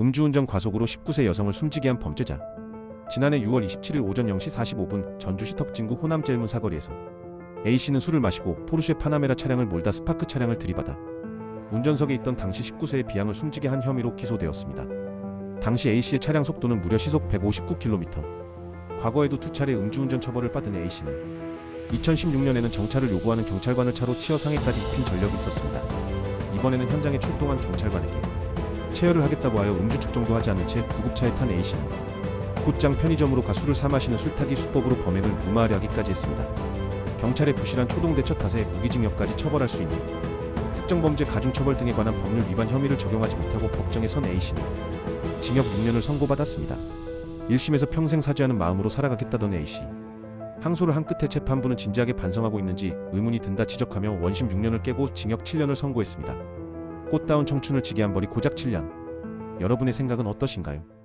음주운전 과속으로 19세 여성을 숨지게 한 범죄자. 지난해 6월 27일 오전 0시 45분 전주시 덕진구 호남 젤문 사거리에서 A씨는 술을 마시고 포르쉐 파나메라 차량을 몰다 스파크 차량을 들이받아 운전석에 있던 당시 19세의 비양을 숨지게 한 혐의로 기소되었습니다. 당시 A씨의 차량 속도는 무려 시속 159km. 과거에도 두 차례 음주운전 처벌을 받은 A씨는 2016년에는 정찰을 요구하는 경찰관을 차로 치어 상해까지 입힌 전력이 있었습니다. 이번에는 현장에 출동한 경찰관에게 체열을 하겠다고 하여 음주 측정도 하지 않은 채 구급차에 탄 A씨는 곧장 편의점으로 가 술을 사 마시는 술타기 수법으로 범행을 무마하려 하기까지 했습니다. 경찰의 부실한 초동 대처 탓에 무기징역까지 처벌할 수 있는 특정범죄 가중처벌 등에 관한 법률 위반 혐의를 적용하지 못하고 법정에 선 A씨는 징역 6년을 선고받았습니다. 1심에서 평생 사죄하는 마음으로 살아가겠다던 A씨. 항소를 한 끝에 재판부는 진지하게 반성하고 있는지 의문이 든다 지적하며 원심 6년을 깨고 징역 7년을 선고했습니다. 꽃다운 청춘을 지게 한 벌이 고작 7년. 여러분의 생각은 어떠신가요?